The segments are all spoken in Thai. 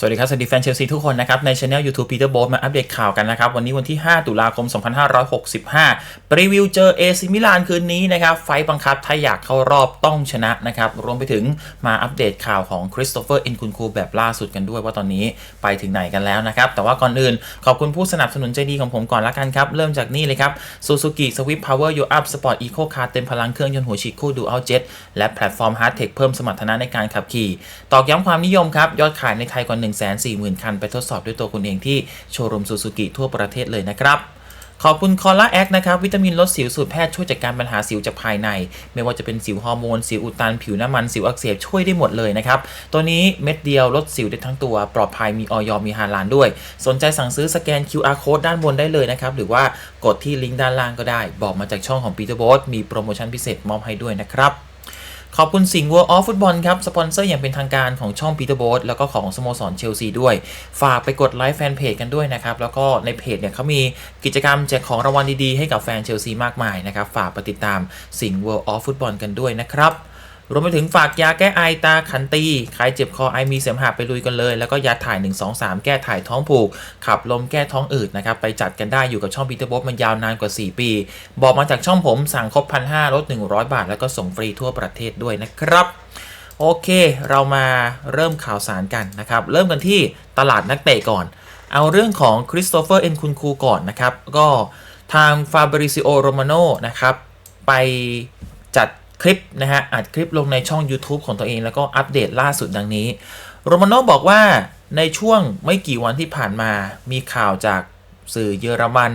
สวัสดีครับ สวัสดีแฟนเชลซีทุกคนนะครับ ในช anel YouTube Peter b o มาอัปเดตข่าวกันนะครับ วันนี้วันที่ 5 ตุลาคม 2565 รีวิวเจอเอซิมิลานคืนนี้นะครับ ไฟบังคับถ้าอยากเข้ารอบต้องชนะนะครับ รวมไปถึงมาอัปเดตข่าวของคริสโตเฟอร์เอ็นคุนคูแบบล่าสุดกันด้วยว่าตอนนี้ไปถึงไหนกันแล้วนะครับ แต่ว่าก่อนอื่นขอบคุณผู้สนับสนุนใจดีของผมก่อนละกันครับ เริ่มจากนี่เลยครับ Suzuki Swift Power Your Up Sport Eco Car เต็มพลังเครื่องยนต์หัวฉีดคู่ดูอัลเจ็ตและแพลตฟอร์ม Hard Tech เพิ่มสมรรถนะในการขับขี่ ตอกย้ำความนิยมครับยอดขายในไทยกว่า140,000 คันไปทดสอบด้วยตัวคุณเองที่โชว์รูมซูซูกิทั่วประเทศเลยนะครับขอบคุณคอล่าแอคนะครับ วิตามินลดสิวสูตรแพทย์ช่วยจัดการปัญหาสิวจากภายใน ไม่ว่าจะเป็นสิวฮอร์โมน สิวอุดตัน ผิวน้ำมัน สิวอักเสบช่วยได้หมดเลยนะครับ ตัวนี้เม็ดเดียวลดสิวได้ทั้งตัว ปลอดภัยมีออยมีฮาลานด้วย สนใจสั่งซื้อสแกน QR code ด้านบนได้เลยนะครับ หรือว่ากดที่ลิงก์ด้านล่างก็ได้ บอกมาจากช่องของ Peter b o s มีโปรโมชั่นพิเศษมอบให้ด้วยนะครับ ขอบคุณสิงห์ World of Football ครับ สปอนเซอร์อย่างเป็นทางการของช่องปีเตอร์โบสแล้วก็ของสโมสรเชลซีด้วย ฝากไปกดไลค์แฟนเพจกันด้วยนะครับ แล้วก็ในเพจเนี่ยเขามีกิจกรรมแจกของรางวัลดีๆ ให้กับแฟนเชลซีมากมายนะครับ ฝากไปติดตามสิงห์ World of Football กันด้วยนะครับ รวมไปถึงฝากยาแก้ไอตาขันตี ใครเจ็บคอไอมีเสมหะไปลุยกันเลย แล้วก็ยาถ่าย 1 2 3 แก้ถ่ายท้องผูก ขับลมแก้ท้องอืดนะครับ ไปจัดกันได้อยู่กับช่องพีเตอร์บ๊อบมันยาวนานกว่า 4 ปี บอกมาจากช่องผมสั่งครบพันห้าลด100 บาท แล้วก็ส่งฟรีทั่วประเทศด้วยนะครับ โอเค เรามาเริ่มข่าวสารกันนะครับ เริ่มกันที่ตลาดนักเตะก่อน เอาเรื่องของคริสโตเฟอร์เอ็นคุนคูก่อนนะครับ ก็ทางฟาบริซิโอโรมาโนนะครับไป คลิปนะฮะอัดคลิปลงในช่อง YouTube ของตัวเอง แล้วก็อัปเดตล่าสุดดังนี้โรมาโนบอกว่าในช่วงไม่กี่วันที่ผ่านมามีข่าวจากสื่อเยอรมัน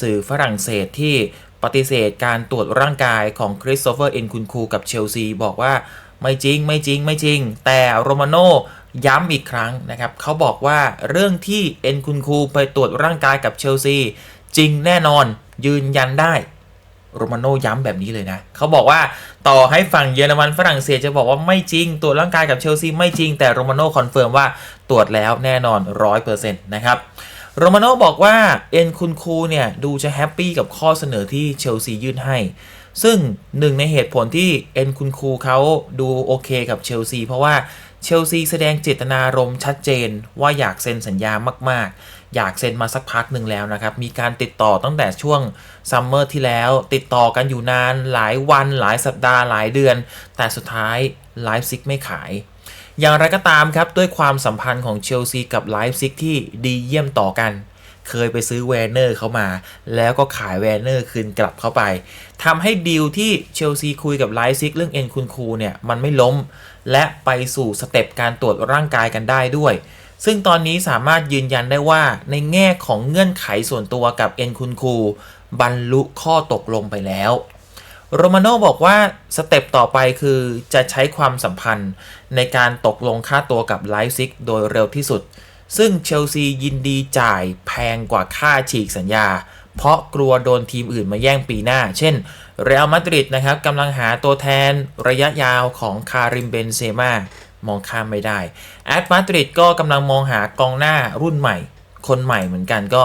สื่อฝรั่งเศสที่ปฏิเสธการตรวจร่างกายของคริสโตเฟอร์เอ็นคุนคูกับเชลซีบอกว่าไม่จริงไม่จริงไม่จริง แต่โรมาโนย้ำอีกครั้งนะครับเขาบอกว่าเรื่องที่เอ็นคุนคูไปตรวจร่างกายกับเชลซีจริงแน่นอนยืนยันได้ โรมาโนย้ำแบบนี้เลยนะ เขาบอกว่าต่อให้ฝั่งเยอรมันฝรั่งเศสจะบอกว่าไม่จริง ตรวจร่างกายกับเชลซีไม่จริง แต่โรมาโนคอนเฟิร์มว่าตรวจแล้วแน่นอน 100%นะครับโรมาโนบอกว่าเอ็นคุณคูเนี่ยดูจะแฮปปี้กับข้อเสนอที่เชลซียื่นให้ ซึ่งหนึ่งในเหตุผลที่เอ็นคุณคูเขาดูโอเคกับเชลซีเพราะว่า เชลซีแสดงเจตนารมณ์ชัดเจนว่าอยากเซ็นสัญญามาก ๆ อยากเซ็นมาสักพักหนึ่งแล้วนะครับ มีการติดต่อตั้งแต่ช่วงซัมเมอร์ที่แล้ว ติดต่อกันอยู่นานหลายวันหลายสัปดาห์หลายเดือน แต่สุดท้ายไลฟ์ซิกไม่ขาย อย่างไรก็ตามครับ ด้วยความสัมพันธ์ของเชลซีกับไลฟ์ซิกที่ดีเยี่ยมต่อกันเคยไปซื้อแวนเนอร์เข้ามา แล้วก็ขายแวนเนอร์คืนกลับเข้าไปทำให้ดีลที่เชลซีคุยกับไลฟ์ซิกเรื่องเอ็นคุณคูเนี่ย มันไม่ล้ม และไปสู่สเต็ปการตรวจร่างกายกันได้ด้วย ซึ่งตอนนี้สามารถยืนยันได้ว่าในแง่ของเงื่อนไขส่วนตัวกับเอ็นคุณคูบรรลุข้อตกลงไปแล้วโรมาโนบอกว่าสเต็ปต่อไปคือจะใช้ความสัมพันธ์ในการตกลงค่าตัวกับไลฟ์ซิกโดยเร็วที่สุด ซึ่งเชลซียินดีจ่ายแพงกว่าค่าฉีกสัญญา เพราะกลัวโดนทีมอื่นมาแย่งปีหน้า เช่น เรอัลมาดริดนะครับกำลังหาตัวแทนระยะยาวของคาริมเบนเซม่ามองข้ามไม่ได้แอตมาดริดก็กำลังมองหากองหน้ารุ่นใหม่ คนใหม่เหมือนกันก็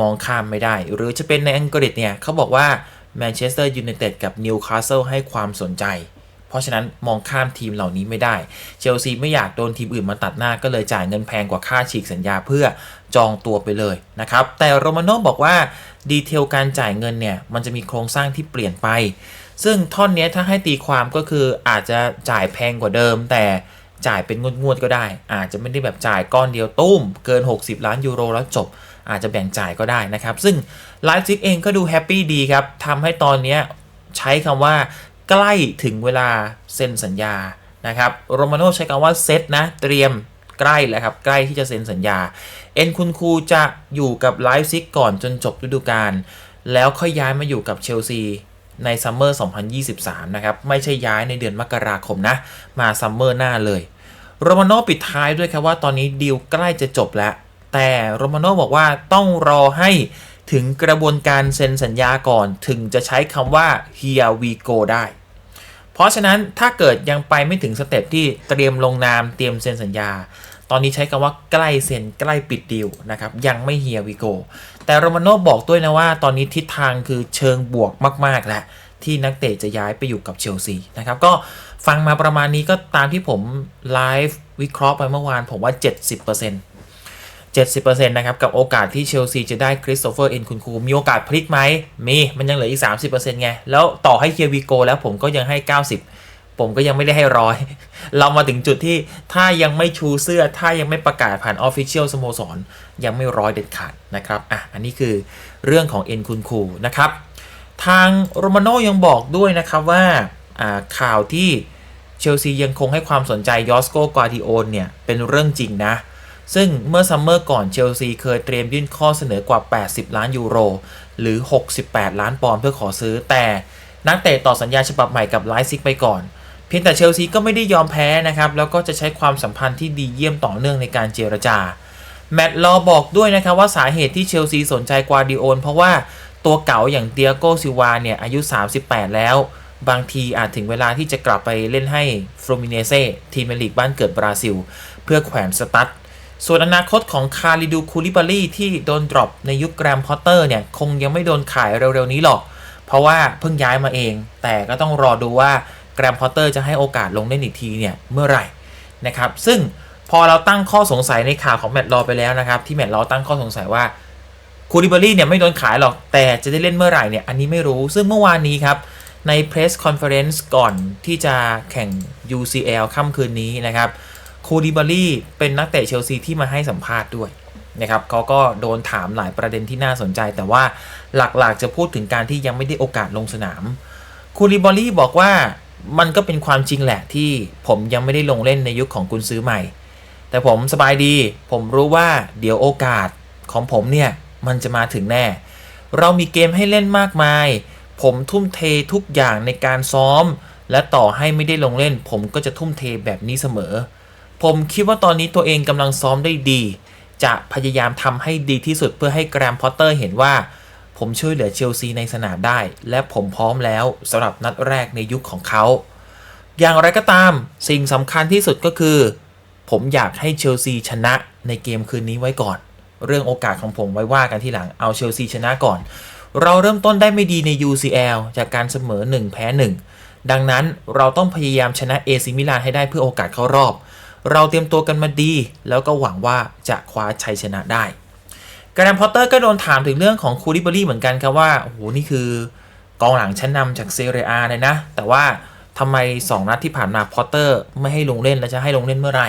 มองข้ามไม่ได้ หรือจะเป็นในอังกฤษเนี่ยเขาบอกว่าแมนเชสเตอร์ยูไนเต็ดกับนิวคาสเซิลให้ความสนใจ เพราะฉะนั้นมองข้ามทีมเหล่านี้ไม่ได้ เชลซีไม่อยากโดนทีมอื่นมาตัดหน้าก็เลยจ่ายเงินแพงกว่าค่าฉีกสัญญาเพื่อจองตัวไปเลยนะครับ แต่โรมาโน่บอกว่า ดีเทลการจ่ายเงินเนี่ยมันจะมีโครงสร้างที่เปลี่ยนไป ซึ่งท่อนนี้ถ้าให้ตีความก็คืออาจจะจ่ายแพงกว่าเดิม แต่จ่ายเป็นงวดๆก็ได้ อาจจะไม่ได้แบบจ่ายก้อนเดียวตุ้ม เกิน 60 ล้านยูโรแล้วจบ อาจจะแบ่งจ่ายก็ได้นะครับ ซึ่งไลฟ์ซิกเองก็ดูแฮปปี้ดีครับทำให้ตอนนี้ใช้คำว่าใกล้ถึงเวลาเซ็นสัญญานะครับโรมาโนใช้คำว่าเซตนะเตรียมใกล้แล้วครับใกล้ที่จะเซ็นสัญญา เอ็นคุณครูจะอยู่กับไลฟ์ซิกก่อนจนจบฤดูกาลแล้วค่อยย้ายมาอยู่กับเชลซีในซัมเมอร์ 2023 นะครับ ไม่ใช่ย้ายในเดือนมกราคมนะ มาซัมเมอร์หน้าเลย โรมาโนปิดท้ายด้วยครับว่าตอนนี้ดีลใกล้จะจบแล้ว แต่โรมาโนบอกว่าต้องรอให้ถึงกระบวนการเซ็นสัญญาก่อนถึงจะใช้คำว่า here we go ได้ เพราะฉะนั้นถ้าเกิดยังไปไม่ถึงสเต็ปที่เตรียมลงนามเตรียมเซ็นสัญญา ตอนนี้ใช้คำว่าใกล้เซ็นใกล้ปิดดีลนะครับ ยังไม่เฮียวิโก แต่โรมาโนบอกด้วยนะว่า ตอนนี้ทิศทางคือเชิงบวกมาก ๆ แล้ว ที่นักเตะจะย้ายไปอยู่กับเชลซีนะครับ ก็ฟังมาประมาณนี้ก็ตามที่ผมไลฟ์วิเคราะห์ไปเมื่อวานผมว่า 70%น70%นะครับ กับโอกาสที่เชลซีจะได้คริสโตเฟอร์เอ็นคุณคูมีโอกาสพลิกไหมมี มันยังเหลืออีก 30%ไง แล้วต่อให้เคียวีโกแล้วผมก็ยังให้ 90 ผมก็ยังไม่ได้ให้ร้อย เรามาถึงจุดที่ถ้ายังไม่ชูเสื้อ ถ้ายังไม่ประกาศผ่านออฟฟิเชียลสโมสร ยังไม่ร้อยเด็ดขาดนะครับ อะ อันนี้คือเรื่องของเอ็นคุณคูนะครับ ทางโรมาโนยังบอกด้วยนะครับว่าข่าวที่เชลซียังคงให้ความสนใจยอสโกกวาดิโอนเนี่ย เป็นเรื่องจริงนะ ซึ่งเมื่อซัมเมอร์ก่อนเชลซีเคยเตรียมยื่นข้อเสนอกว่า 80 ล้านยูโร หรือ 68 ล้านปอนด์เพื่อขอซื้อแต่นักเตะต่อสัญญาฉบับใหม่กับไลซิกไปก่อน พียงแต่เชลซีก็ไม่ได้ยอมแพ้นะครับ แล้วก็จะใช้ความสัมพันธ์ที่ดีเยี่ยมต่อเนื่องในการเจรจา แมตต์ลอบอกด้วยนะครับว่าสาเหตุที่เชลซีสนใจกวาดิโอนเพราะว่าตัวเก่าอย่างเตียโกซิวาเนี่ย อายุ 38 แล้ว บางทีอาจถึงเวลาที่จะกลับไปเล่นให้ฟลูมิเนเซ่ทีมลีกบ้านเกิดบราซิล เพื่อแขวนสตั๊ดส่วนอนาคตของคาริดูคูลิบารีที่โดนดรอปในยุคแกรมพอตเตอร์เนี่ยคงยังไม่โดนขายเร็วๆนี้หรอก เพราะว่าเพิ่งย้ายมาเอง แต่ก็ต้องรอดูว่า รมพอตเตอร์จะให้โอกาสลงเล่นอีกทีเนี่ยเมื่อไหร่นะครับซึ่งพอเราตั้งข้อสงสัยในข่าวของแมตต์ลอไปแล้วนะครับที่แมตต์ลอตั้งข้อสงสัยว่าคูลิบารีเนี่ยไม่โดนขายหรอกแต่จะได้เล่นเมื่อไหร่เนี่ยอันนี้ไม่รู้ซึ่งเมื่อวานนี้ครับใน Press Conference ก่อนที่จะแข่ง UCL ค่ำคืนนี้นะครับคูลิบารีเป็นนักเตะเชลซีที่มาให้สัมภาษณ์ด้วยนะครับเขาก็โดนถามหลายประเด็นที่น่าสนใจ แต่ว่าหลักๆจะพูดถึงการที่ยังไม่ได้โอกาสลงสนามคูลิบารีบอกว่า มันก็เป็นความจริงแหละที่ผมยังไม่ได้ลงเล่นในยุคของกุนซื้อใหม่ แต่ผมสบายดี ผมรู้ว่าเดี๋ยวโอกาสของผมเนี่ย มันจะมาถึงแน่ เรามีเกมให้เล่นมากมาย ผมทุ่มเททุกอย่างในการซ้อม และต่อให้ไม่ได้ลงเล่น ผมก็จะทุ่มเทแบบนี้เสมอ ผมคิดว่าตอนนี้ตัวเองกำลังซ้อมได้ดี จะพยายามทำให้ดีที่สุดเพื่อให้แกรมพอตเตอร์เห็นว่า ผมช่วยเหลือเชลซีในสนามได้ และผมพร้อมแล้วสำหรับนัดแรกในยุคของเขา อย่างไรก็ตามสิ่งสำคัญที่สุดก็คือ ผมอยากให้เชลซีชนะในเกมคืนนี้ไว้ก่อน เรื่องโอกาสของผมไว้ว่ากันทีหลังเอาเชลซีชนะก่อน เราเริ่มต้นได้ไม่ดีใน UCL จากการเสมอ 1 แพ้ 1 ดังนั้นเราต้องพยายามชนะเอซิมิลานให้ได้เพื่อโอกาสเข้ารอบ เราเตรียมตัวกันมาดี แล้วก็หวังว่าจะคว้าชัยชนะได้ กรมพอตเตอร์ก็โดนถามถึงเรื่องของคูริบารีเหมือนกันครับว่า โอ้โห นี่คือกองหลังชั้นนำจากเซเรียอาเลยนะ แต่ว่าทำไม 2 นัดที่ผ่านมาพอตเตอร์ไม่ให้ลงเล่น และจะให้ลงเล่นเมื่อไหร่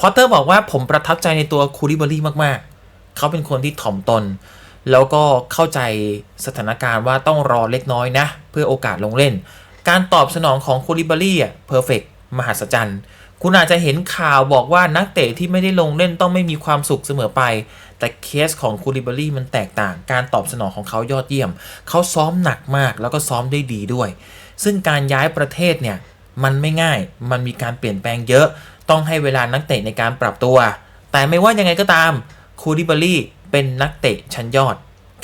พอตเตอร์บอกว่าผมประทับใจในตัวคูริบารีมากๆ เขาเป็นคนที่ถ่อมตน แล้วก็เข้าใจสถานการณ์ว่าต้องรอเล็กน้อยนะ เพื่อโอกาสลงเล่น การตอบสนองของคูริบารีอะเพอร์เฟกมหัศจรรย์ คุณอาจจะเห็นข่าวบอกว่านักเตะที่ไม่ได้ลงเล่นต้องไม่มีความสุขเสมอไป แต่เคสของคูริบารี่มันแตกต่าง การตอบสนองของเขายอดเยี่ยม เขาซ้อมหนักมากแล้วก็ซ้อมได้ดีด้วย ซึ่งการย้ายประเทศเนี่ยมันไม่ง่าย มันมีการเปลี่ยนแปลงเยอะ ต้องให้เวลานักเตะในการปรับตัว แต่ไม่ว่ายังไงก็ตามคูริบารี่เป็นนักเตะชั้นยอด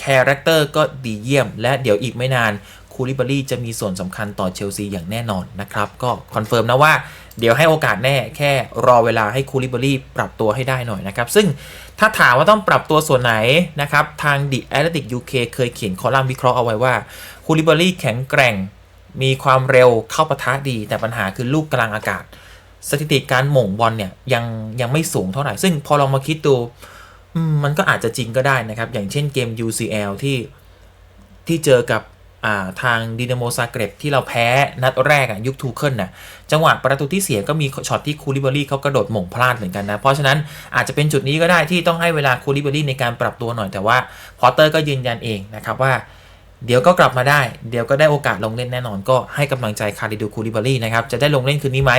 คาแรคเตอร์ก็ดีเยี่ยม และเดี๋ยวอีกไม่นาน คูริบารี่จะมีส่วนสำคัญต่อเชลซีอย่างแน่นอนนะครับ ก็คอนเฟิร์มนะว่า เดี๋ยวให้โอกาสแน่แค่รอเวลาให้คูริบารีปรับตัวให้ได้หน่อยนะครับ ซึ่งถ้าถามว่าต้องปรับตัวส่วนไหนนะครับ ทาง The Athletic UK เคยเขียนคอลัมน์วิเคราะห์เอาไว้ว่าคูริบารีแข็งแกร่ง มีความเร็วเข้าปะทะดี แต่ปัญหาคือลูกกลางอากาศ สถิติการหม่งบอลเนี่ยยังยังไม่สูงเท่าไหร่ ซึ่งพอลองมาคิดดูมันก็อาจจะจริงก็ได้นะครับ อย่างเช่นเกม UCL ที่ที่เจอกับ ทางดินาโมซาเกรบที่เราแพ้นัดแรกอะยุคทูเคิลน่ะจังหวะประตูที่เสียก็มีช็อตที่คูลิบารีเขากระโดดหม่งพลาดเหมือนกันนะ เพราะฉะนั้นอาจจะเป็นจุดนี้ก็ได้ที่ต้องให้เวลาคูลิบารีในการปรับตัวหน่อยแต่ว่าพอตเตอร์ก็ยืนยันเองนะครับว่าเดี๋ยวก็กลับมาได้ เดี๋ยวก็ได้โอกาสลงเล่นแน่นอน ก็ให้กำลังใจคาริดูคูลิบารีนะครับ จะได้ลงเล่นคืนนี้ไหม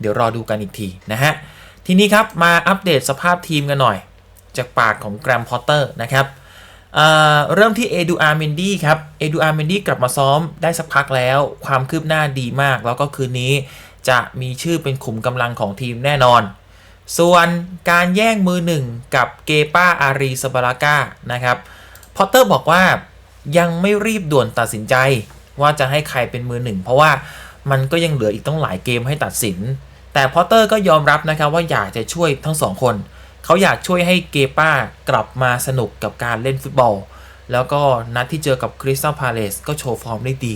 เดี๋ยวรอดูกันอีกทีนะฮะ ทีนี้ครับ มาอัปเดตสภาพทีมกันหน่อย จากปากของแกรมพอตเตอร์นะครับ เอ่อเริ่มที่เอดูอาร์เมนดี้ครับ เอดูอาร์เมนดี้กลับมาซ้อมได้สักพักแล้ว ความคืบหน้าดีมาก แล้วก็คืนนี้จะมีชื่อเป็นขุมกำลังของทีมแน่นอน ส่วนการแย่งมือหนึ่งกับเกป้าอารีสบาราก้านะครับ พอตเตอร์บอกว่ายังไม่รีบด่วนตัดสินใจ ว่าจะให้ใครเป็นมือหนึ่งเพราะว่ามันก็ยังเหลืออีกต้องหลายเกมให้ตัดสิน แต่พอตเตอร์ก็ยอมรับนะครับว่าอยากจะช่วยทั้งสองคนเขาอยากช่วยให้เกป้ากลับมาสนุกกับการเล่นฟุตบอล แล้วก็นัดที่เจอกับคริสตัลพาเลสก็โชว์ฟอร์มได้ดี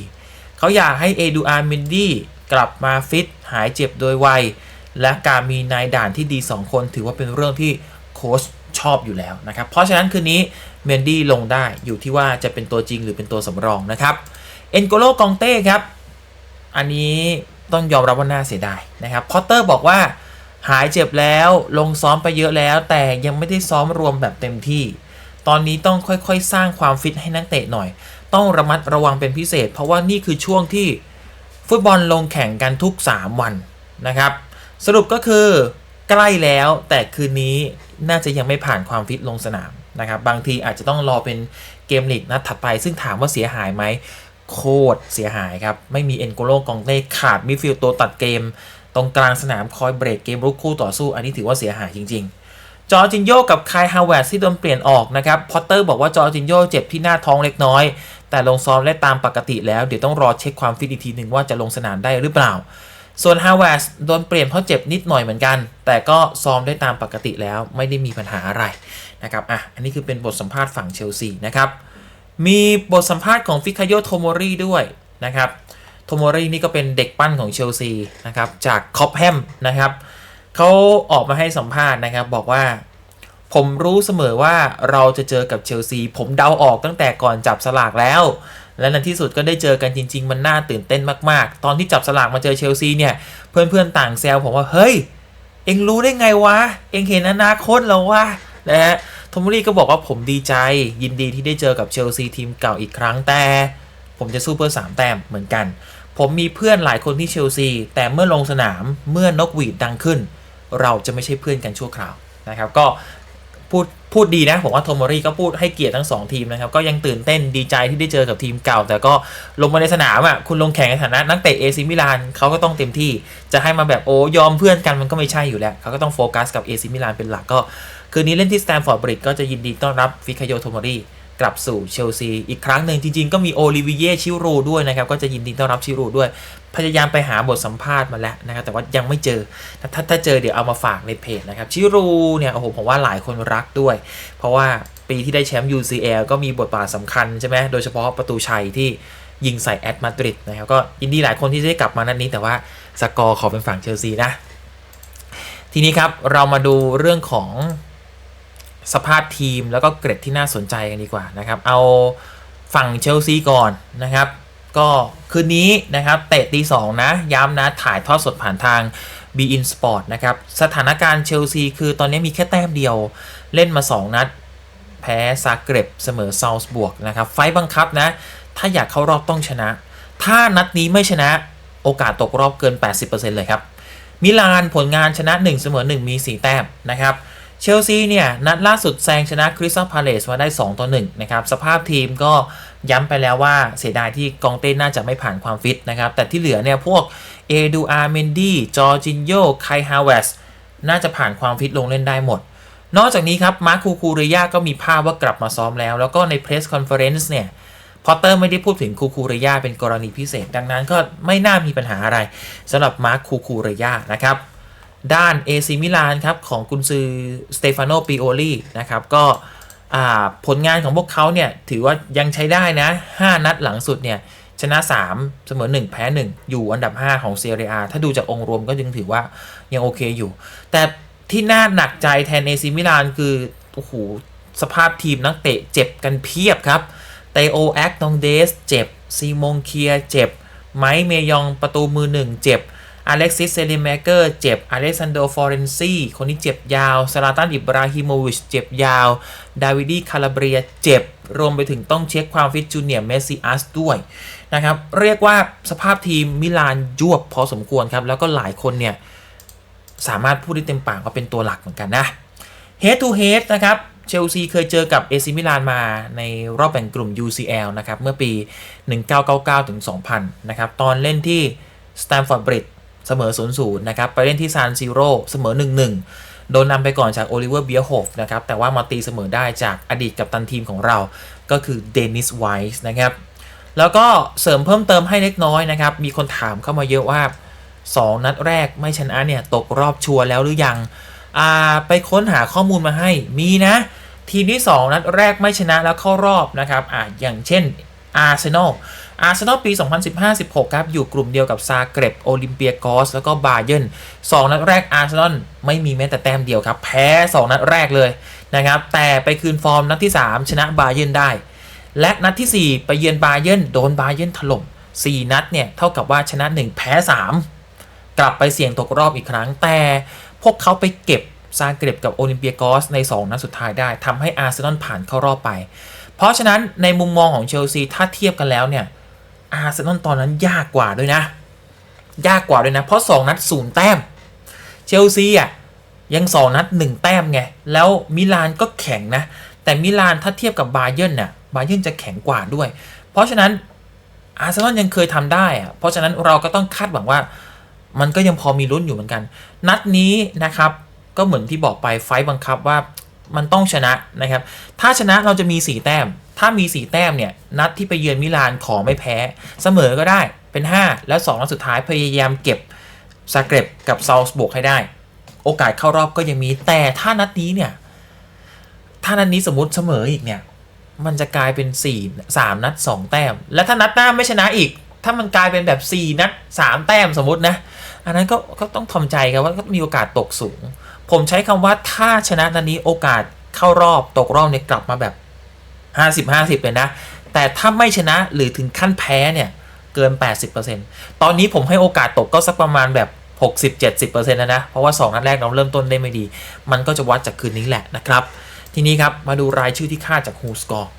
เขาอยากให้เอดูอาร์เมนดี้กลับมาฟิตหายเจ็บโดยไว และการมีนายด่านที่ดี 2 คนถือว่าเป็นเรื่องที่โค้ชชอบอยู่แล้วนะครับ เพราะฉะนั้นคืนนี้เมนดี้ลงได้อยู่ที่ว่าจะเป็นตัวจริงหรือเป็นตัวสำรองนะครับ เอ็นโกโลกองเต้ครับ อันนี้ต้องยอมรับว่าน่าเสียดายนะครับ พอตเตอร์บอกว่า หายเจ็บแล้วลงซ้อมไปเยอะแล้ว แต่ยังไม่ได้ซ้อมรวมแบบเต็มที่ ตอนนี้ต้องค่อยๆ สร้างความฟิตให้นักเตะหน่อย ต้องระมัดระวังเป็นพิเศษ เพราะว่านี่คือช่วงที่ฟุตบอลลงแข่งกันทุก 3 วันนะครับ สรุปก็คือใกล้แล้วแต่คืนนี้น่าจะยังไม่ผ่านความฟิตลงสนามนะครับ บางทีอาจจะต้องรอเป็นเกมลีกนัดถัดไป ซึ่งถามว่าเสียหายไหมโคตรเสียหายครับ ไม่มีเอ็นโกโลกองเต้ขาดมิดฟิลด์ตัวตัดเกม ตรงกลางสนามคอยเบรกเกมรุกคู่ต่อสู้ อันนี้ถือว่าเสียหายจริง ๆ จอร์จินโยกับคายฮาวเวิร์ดที่โดนเปลี่ยนออกนะครับ พอตเตอร์บอกว่าจอร์จินโยเจ็บที่หน้าท้องเล็กน้อย แต่ลงซ้อมได้ตามปกติแล้วเดี๋ยวต้องรอเช็คความฟิตอีกทีหนึ่งว่าจะลงสนามได้หรือเปล่า ส่วนฮาวเวิร์ดโดนเปลี่ยนเพราะเจ็บนิดหน่อยเหมือนกัน แต่ก็ซ้อมได้ตามปกติแล้วไม่ได้มีปัญหาอะไรนะครับอะอันนี้คือเป็นบทสัมภาษณ์ฝั่งเชลซีนะครับมีบทสัมภาษณ์ของฟิคาโยโทโมรีด้วยนะครับ โทโมรีนี่ก็เป็นเด็กปั้นของเชลซีนะครับจากคอปแฮมนะครับเขาออกมาให้สัมภาษณ์นะครับบอกว่า ผมรู้เสมอว่าเราจะเจอกับเชลซี ผมเดาออกตั้งแต่ก่อนจับสลากแล้ว และในที่สุดก็ได้เจอกันจริง ๆ มันน่าตื่นเต้นมากๆ ตอนที่จับสลากมาเจอเชลซีเนี่ยเพื่อนๆต่างแซวผมว่าเฮ้ยเอ็งรู้ได้ไงวะ เอ็งเห็นอนาคตแล้ววะนะฮะทโมรีก็บอกว่าผมดีใจ ยินดีที่ได้เจอกับเชลซีทีมเก่าอีกครั้งแต่ ผมจะสู้เพื่อ 3 แต้มเหมือนกัน ผมมีเพื่อนหลายคนที่เชลซี แต่เมื่อลงสนามเมื่อนกหวีดดังขึ้น เราจะไม่ใช่เพื่อนกันชั่วคราวนะครับ ก็พูดพูดดีนะ ผมว่าโทโมรีก็พูดให้เกียรติทั้ง 2 ทีมนะครับ ก็ยังตื่นเต้นดีใจที่ได้เจอกับทีมเก่า แต่ก็ลงมาในสนามอะคุณลงแข่งในฐานะนักเตะเอซิมิลานเขาก็ต้องเต็มที่จะให้มาแบบโอ้ยอมเพื่อนกันมันก็ไม่ใช่อยู่แล้วเขาก็ต้องโฟกัสกับเอซิมิลานเป็นหลักก็ คืนนี้เล่นที่สแตมฟอร์ดบริดจ์ก็จะยินดีต้อนรับฟิคาโยโทโมรี กลับสู่เชลซีอีกครั้งหนึ่งจริงๆ ก็มีโอลิวิเย่ชิโรูด้วยนะครับ ก็จะยินดีต้อนรับชิโรูด้วย พยายามไปหาบทสัมภาษณ์มาแล้วนะครับ แต่ว่ายังไม่เจอ ถ้าถ้าเจอเดี๋ยวเอามาฝากในเพจนะครับ ชิโรูเนี่ยโอ้โหผมว่าหลายคนรักด้วย เพราะว่าปีที่ได้แชมป์ UCL ก็มีบทบาทสำคัญใช่ไหมโดยเฉพาะประตูชัยที่ยิงใส่แอตมาดริดนะครับ ก็ยินดีหลายคนที่ได้กลับมานัดนี้ แต่ว่าสกอร์ขอเป็นฝั่งเชลซีนะ ทีนี้ครับเรามาดูเรื่องของ สภาพทีมแล้วก็เกร็ดที่น่าสนใจกันดีกว่านะครับ เอาฝั่งเชลซีก่อนนะครับ ก็คืนนี้นะครับ เตะตีสองนะ ย้ำนะ ถ่ายทอดสดผ่านทาง b i n Sport นะครับ สถานการณ์เชลซีคือตอนนี้มีแค่แต้มเดียวเล่นมา 2 นัด แพ้ซาเกร็บเสมอซาลส์บวกนะครับ ไฟบังคับนะ ถ้าอยากเข้ารอบต้องชนะ ถ้านัดนี้ไม่ชนะโอกาสตกรอบเกิน 80%เลยครับ มิลานผลงานชนะ 1 เสมอ 1 มี 4 แต้มนะครับ เชลซีเนี่ยนัดล่าสุดแซงชนะคริสตัลพาเลสมาได้ 2 ต่อ 1 นะครับ สภาพทีมก็ย้ำไปแล้วว่าเสียดายที่กองเต้นน่าจะไม่ผ่านความฟิตนะครับ แต่ที่เหลือเนี่ยพวกเอดูอาร์เมนดี้จอร์จินโยไคฮาวเวสน่าจะผ่านความฟิตลงเล่นได้หมด นอกจากนี้ครับมาร์คคูคูเรยาก็มีภาพว่ากลับมาซ้อมแล้ว แล้วก็ในเพรสคอนเฟอเรนซ์เนี่ยพอตเตอร์ไม่ได้พูดถึงคูคูเรยาเป็นกรณีพิเศษ ดังนั้นก็ไม่น่ามีปัญหาอะไรสำหรับมาร์คคูคูเรยานะครับ ด้านเอซิมิลานครับของกุนซือสเตฟานโนปิโอลีนะครับก็ผลงานของพวกเขาเนี่ยถือว่ายังใช้ได้นะ 5 นัดหลังสุดเนี่ยชนะ 3 เสมอ 1 แพ้ 1 อยู่อันดับ 5 ของเซเรียถ้าดูจากองค์รวมก็ยังถือว่ายังโอเคอยู่ แต่ที่น่าหนักใจแทนเอซิมิลานคือโอ้โหสภาพทีมนักเตะเจ็บกันเพียบครับเตโอแอคตองเดสเจ็บซีมงเคียเจ็บไมค์เมยองประตูมือหนึ่งเจ็บ อเล็กซิสเซลิเมเกอร์เจ็บอเล็กซานโดฟอเรนซีคนนี้เจ็บยาวซาลาตันอิบราฮิโมวิชเจ็บยาว ดาวิดีคาลาเบียเจ็บ รวมไปถึงต้องเช็คความฟิตจูเนียร์เมสซิอัสด้วยนะครับ เรียกว่าสภาพทีมมิลานยวบพอสมควรครับ แล้วก็หลายคนเนี่ย สามารถพูดได้เต็มปากว่าเป็นตัวหลักเหมือนกันนะ Head to Head นะครับเชลซีเคยเจอกับเอซิมิลานมาในรอบแบ่งกลุ่ม UCL นะครับ เมื่อปี 1999ถึง2000 นะครับ ตอนเล่นที่ Stamford Bridge เสมอ 0-0 นะครับ ไปเล่นที่ซานซิโร่เสมอ 1-1 โดนนำไปก่อนจากโอลิเวอร์เบียโฮฟนะครับ แต่ว่ามาตีเสมอได้จากอดีตกัปตันทีมของเรา ก็คือเดนิสไวส์นะครับ แล้วก็เสริมเพิ่มเติมให้เล็กน้อยนะครับ มีคนถามเข้ามาเยอะว่า 2 นัดแรกไม่ชนะเนี่ย ตกรอบชัวร์แล้วหรือยัง อ่า ไปค้นหาข้อมูลมาให้ มีนะ ทีมที่ 2 นัดแรกไม่ชนะแล้วเข้ารอบนะครับ อ่าอย่างเช่นอาร์เซนอล อาร์เซนอลปี 2015-16 ครับ อยู่กลุ่มเดียวกับซาเกร็บโอลิมเปียกอส แล้วก็บาเยิร์นสองนัดแรกอาร์เซนอลไม่มีแม้แต่แต้มเดียวครับ แพ้ 2 นัดแรกเลยนะครับ แต่ไปคืนฟอร์มนัดที่ 3 ชนะบาเยิร์นได้ และนัดที่ 4 ไปเยือนบาเยิร์นโดนบาเยิร์นถล่ม 4 นัดเนี่ยเท่ากับว่าชนะ 1 แพ้ 3 กลับไปเสี่ยงตกรอบอีกครั้ง แต่พวกเขาไปเก็บซาเกร็บกับโอลิมเปียกอสใน 2 นัดสุดท้ายได้ทำให้อาร์เซนอลผ่านเข้ารอบไป เพราะฉะนั้นในมุมมองของเชลซีถ้าเทียบกันแล้วเนี่ย อาร์เซนอลตอนนั้นยากกว่าด้วยนะ ยากกว่าด้วยนะ เพราะ 2 นัดศูนย์แต้ม เชลซีอะยัง 2 นัด 1 แต้มไง แล้วมิลานก็แข็งนะ แต่มิลานถ้าเทียบกับบาเยิร์นน่ะบาเยิร์นจะแข็งกว่าด้วย เพราะฉะนั้นอาร์เซนอลยังเคยทำได้อะเพราะฉะนั้นเราก็ต้องคาดหวังว่ามันก็ยังพอมีลุ้นอยู่เหมือนกัน นัดนี้นะครับก็เหมือนที่บอกไปไฟต์บังคับว่ามันต้องชนะนะครับ ถ้าชนะเราจะมี 4 แต้ม ถ้ามี 4 แต้มเนี่ย นัดที่ไปเยือนมิลานขอไม่แพ้ เสมอก็ได้เป็น 5 แล้ว2นัดสุดท้ายพยายามเก็บซาเกร็บกับซาลส์บุกให้ได้ โอกาสเข้ารอบก็ยังมีแต่ถ้านัดนี้เนี่ย ถ้านัดนี้สมมติเสมออีกเนี่ย มันจะกลายเป็น 4 3 นัด 2 แต้ม และถ้านัดหน้าไม่ชนะอีก ถ้ามันกลายเป็นแบบ 4 นัด 3 แต้มสมมตินะ อันนั้นก็ก็ต้องทำใจครับว่าก็มีโอกาสตกสูง ผมใช้คำว่าถ้าชนะนัดนี้โอกาสเข้ารอบตกรอบเนี่ยกลับมาแบบ 50 50เลยนะ แต่ถ้าไม่ชนะหรือถึงขั้นแพ้เนี่ยเกิน 80%ตอนนี้ผมให้โอกาสตกก็สักประมาณแบบ 60-70%แล้วนะ เพราะว่า 2 นัดแรกเราเริ่มต้นได้ไม่ดี มันก็จะวัดจากคืนนี้แหละนะครับ ทีนี้ครับ มาดูรายชื่อที่คาดจากฮูสกอร์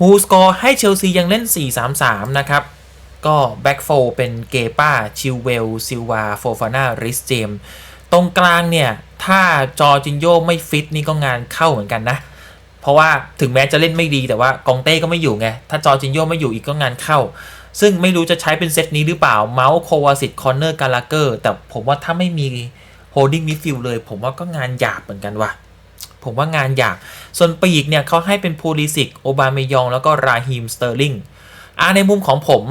ฮูสกอร์ให้เชลซียังเล่น 4-3-3 นะครับ ก็แบ็กโฟเป็นเกป้า ชิลเวล ซิลวา โฟฟาน่า ริสเจม ตรงกลางเนี่ย ถ้าจอจินโยไม่ฟิตนี่ก็งานเข้าเหมือนกันนะ เพราะว่าถึงแม้จะเล่นไม่ดีแต่ว่ากองเต้ก็ไม่อยู่ไง ถ้าจอจินโยไม่อยู่อีกก็งานเข้า ซึ่งไม่รู้จะใช้เป็นเซตนี้หรือเปล่า เมาส์โควาสิตคอนเนอร์กาลาเกอร์แต่ผมว่าถ้าไม่มีโฮดดิ้งมิดฟิลเลย ผมว่าก็งานหยาบเหมือนกันว่ะผมว่างานหยาบส่วนปีกเนี่ยเขาให้เป็นพูลิสิกโอบาเมยองแล้วก็ราฮิมสเตอร์ลิงอ่าในมุมของผม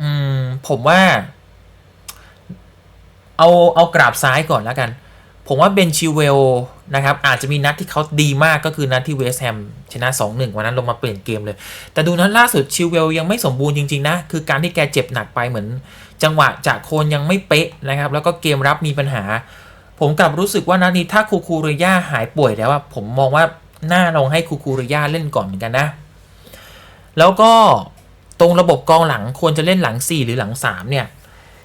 อืมผมว่า เอาเอากราบซ้ายก่อนแล้วกัน ผมว่าเบนชิเวล นะครับอาจจะมีนัดที่เขาดีมากก็คือนัดที่เวสต์แฮมชนะ 2-1 วันนั้นลงมาเปลี่ยนเกมเลย แต่ดูนัดล่าสุดชิวเวลยังไม่สมบูรณ์จริงๆนะ คือการที่แกเจ็บหนักไปเหมือน จังหวะจากโคนยังไม่เป๊ะนะครับ แล้วก็เกมรับมีปัญหา ผมกลับรู้สึกว่านัดนี้ถ้าคูคูเรย่าหายป่วยแล้วว่าผมมองว่าน่าลองให้คูคูเรย่าเล่นก่อนเหมือนกันนะ แล้วก็ตรงระบบกองหลังควรจะเล่นหลัง 4 หรือหลัง 3 เนี่ย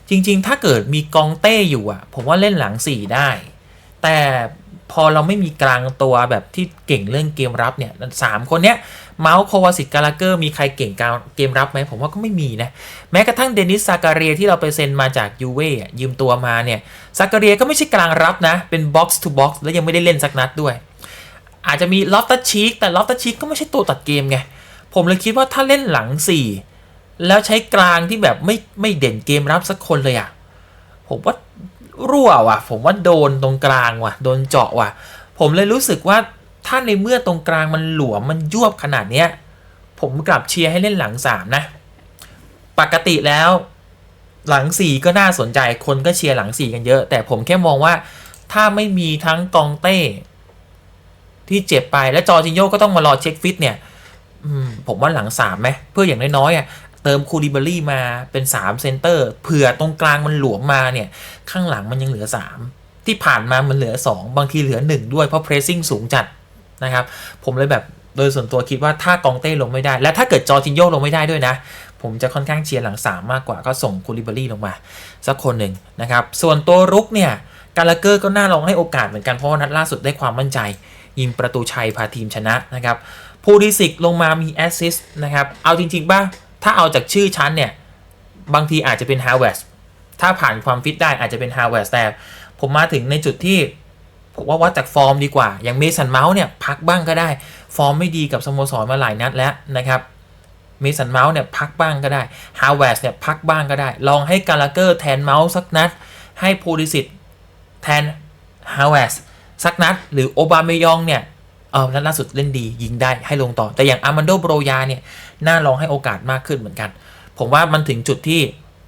จริง ๆ ถ้าเกิดมีกองเต้อยู่อะ ผมว่าเล่นหลัง 4 ได้ แต่ พอเราไม่มีกลางตัวแบบที่เก่งเรื่องเกมรับเนี่ยสามคนเนี้ยเมาส์โควาสิตกาลาเกอร์มีใครเก่งการเกมรับไหมผมว่าก็ไม่มีนะ แม้กระทั่งเดนิสซาการเรียที่เราไปเซ็นมาจากยูเว่ยืมตัวมาเนี่ยซาการเรียก็ไม่ใช่กลางรับนะ เป็นบ็อกซ์ทูบ็อกซ์แล้วยังไม่ได้เล่นสักนัดด้วย อาจจะมีลอฟตัชชีกแต่ลอฟตัชชีกก็ไม่ใช่ตัวตัดเกมไงผมเลยคิดว่าถ้าเล่นหลัง 4 แล้วใช้กลางที่แบบไม่ไม่เด่นเกมรับสักคนเลยอะผมว่า รั่วว่ะ ผมว่าโดนตรงกลางว่ะ โดนเจาะว่ะ ผมเลยรู้สึกว่าถ้าในเมื่อตรงกลางมันหลวมมันยวบขนาดเนี้ย ผมกลับเชียร์ให้เล่นหลัง3นะ ปกติแล้วหลัง4ก็น่าสนใจคนก็เชียร์หลัง4กันเยอะ แต่ผมแค่มองว่าถ้าไม่มีทั้งกองเต้ ที่เจ็บไปและจอร์จินโยก็ต้องมารอเช็คฟิตเนี่ยอืมผมว่าหลัง3ไหมเพื่ออย่างน้อยๆอะ เติมคูริบอรี่มาเป็น3เซนเตอร์เผื่อตรงกลางมันหลวมมาเนี่ย ข้างหลังมันยังเหลือ 3 ที่ผ่านมามันเหลือ 2 บางทีเหลือ 1 ด้วยเพราะเพรสซิ่งสูงจัดนะครับ ผมเลยแบบโดยส่วนตัวคิดว่าถ้ากองเต้ลงไม่ได้ และถ้าเกิดจอร์จินโยลงไม่ได้ด้วยนะ ผมจะค่อนข้างเชียร์หลัง 3 มากกว่าก็ส่งคูริบอรี่ลงมาสักคนหนึ่งนะครับ ส่วนตัวรุกเนี่ยกาลาเกอร์ก็น่าลองให้โอกาสเหมือนกันเพราะว่านัดล่าสุดได้ความมั่นใจ ยิงประตูชัยพาทีมชนะนะครับพูดิสิกลงมามีแอสซิสต์นะครับ เอาจริงๆป่ะ ถ้าเอาจากชื่อชั้นเนี่ย บางทีอาจจะเป็นฮาวเวสถ้าผ่านความฟิตได้อาจจะเป็นฮาวเวสแต่ผมมาถึงในจุดที่ ผมว่าวัดจากฟอร์มดีกว่า อย่างเมสันเมาส์เนี่ย พักบ้างก็ได้ ฟอร์มไม่ดีกับสโมสรมาหลายนัดแล้วนะครับเมสันเมาส์เนี่ย พักบ้างก็ได้ฮาวเวสเนี่ย พักบ้างก็ได้ ลองให้กาลาเกอร์แทนเมาส์สักนัด ให้พูดิสิตแทนฮาวเวสสักนัด หรือโอบาเมยองเนี่ย เออนัดล่าสุดเล่นดียิงได้ให้ลงต่อ แต่อย่างอาร์มันโดโบรยาเนี่ย น่าลองให้โอกาสมากขึ้นเหมือนกัน ผมว่ามันถึงจุดที่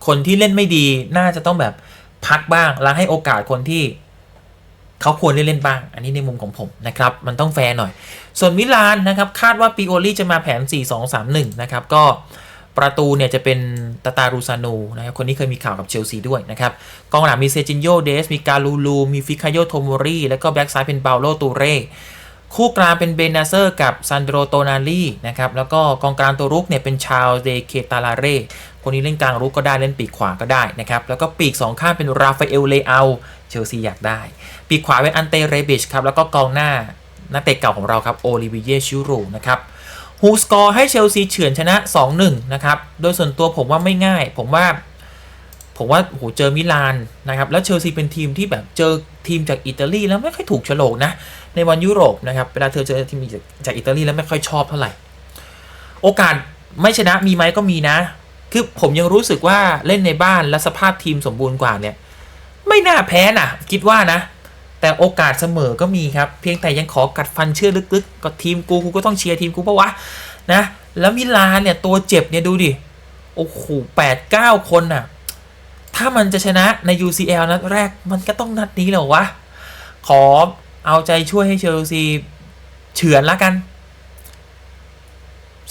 คนที่เล่นไม่ดีน่าจะต้องแบบพักบ้าง แล้วให้โอกาสคนที่เขาควรเล่นบ้าง อันนี้ในมุมของผมนะครับ มันต้องแฟร์หน่อย ส่วนมิลานนะครับ คาดว่าปีโอลี่จะมาแผน 4-2-3-1 นะครับ ก็ประตูเนี่ยจะเป็นตาตารูซานูนะครับ คนนี้เคยมีข่าวกับเชลซีด้วยนะครับ กองหลังมีเซจินโยเดส มีกาลูลู มีฟิคาโยโทโมรีแล้วก็แบ็กซ้ายเป็นเปาโลตูเร่ คู่กลางเป็นเบนนาเซอร์กับซันโดรโตนาลีนะครับ แล้วก็กองกลางตัวรุกเนี่ยเป็นชาวเดเคตาลาเร่คนนี้เล่นกลางรุกก็ได้เล่นปีกขวาก็ได้นะครับ แล้วก็ปีกสองข้างเป็นราฟาเอลเลอาเชลซีอยากได้ ปีกขวาเป็นอันเตเรบิชครับ แล้วก็กองหน้านักเตะเก่าของเราครับโอลิเวียชิโรนะครับฮูสกอร์ให้เชลซีเฉือนชนะ 2-1 นะครับ โดยส่วนตัวผมว่าไม่ง่าย ผมว่า ผมว่าโหเจอมิลานนะครับ แล้วเชลซีเป็นทีมที่แบบเจอทีมจากอิตาลีแล้วไม่ค่อยถูกโฉลกนะ ในวันยุโรปนะครับเวลาเธอเจอทีมจากจากอิตาลีแล้วไม่ค่อยชอบเท่าไหร่ โอกาสไม่ชนะมีไหมก็มีนะ คือผมยังรู้สึกว่าเล่นในบ้านและสภาพทีมสมบูรณ์กว่าเนี่ย ไม่น่าแพ้นะคิดว่านะ แต่โอกาสเสมอก็มีครับ เพียงแต่ยังขอกัดฟันเชื่อลึกๆ ก็ทีมกูกูก็ต้องเชียร์ทีมกูปะวะนะ แล้วมิลานเนี่ยตัวเจ็บเนี่ยดูดิโอ้โหแปดเก้าคนน่ะ ถ้ามันจะชนะใน UCL นัดแรกมันก็ต้องนัดนี้แหละวะ ขอ เอาใจช่วยให้เชลซีเฉือนละกัน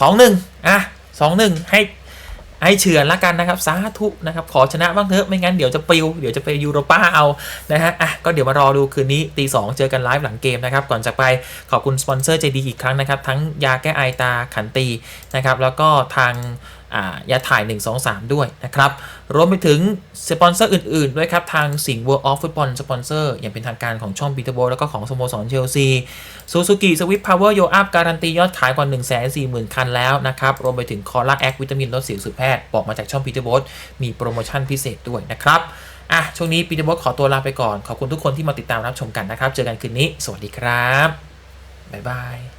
สองหนึ่งอะสองหนึ่งให้ให้เฉือนละกันนะครับสาธุนะครับขอชนะบ้างเถอะไม่งั้นเดี๋ยวจะปิวเดี๋ยวจะไปยูโรป้าเอานะฮะอะก็เดี๋ยวมารอดูคืนนี้ตีสองเจอกันไลฟ์หลังเกมนะครับก่อนจากไปขอบคุณสปอนเซอร์ใจดีอีกครั้งนะครับ ทั้งยาแก้ไอตาขันตีนะครับแล้วก็ทาง ยาถ่าย 1 2 3 ด้วยนะครับ รวมไปถึงสปอนเซอร์อื่น ๆ ด้วยครับ ทางสิงห์ World of Football สปอนเซอร์อย่างเป็นทางการของช่องปีเตอร์โบแล้วก็ของสโมสรเชลซีซูซูกิสวิ t พาวเวอร์โยอัพการันตียอดขายกว่า 1 4 0 0 0 0 คันแล้วนะครับ รวมไปถึงคอร่าแอควิตามินลดสิวสุดแพทย์บอกมาจากช่องปีเตอร์โบมีโปรโมชั่นพิเศษด้วยนะครับอะช่วงนี้ปีเตอร์โบขอตัวลาไปก่อนขอบคุณทุกคนที่มาติดตามรับชมกันนะครับ เจอกันคืนนี้ สวัสดีครับบ๊ายบาย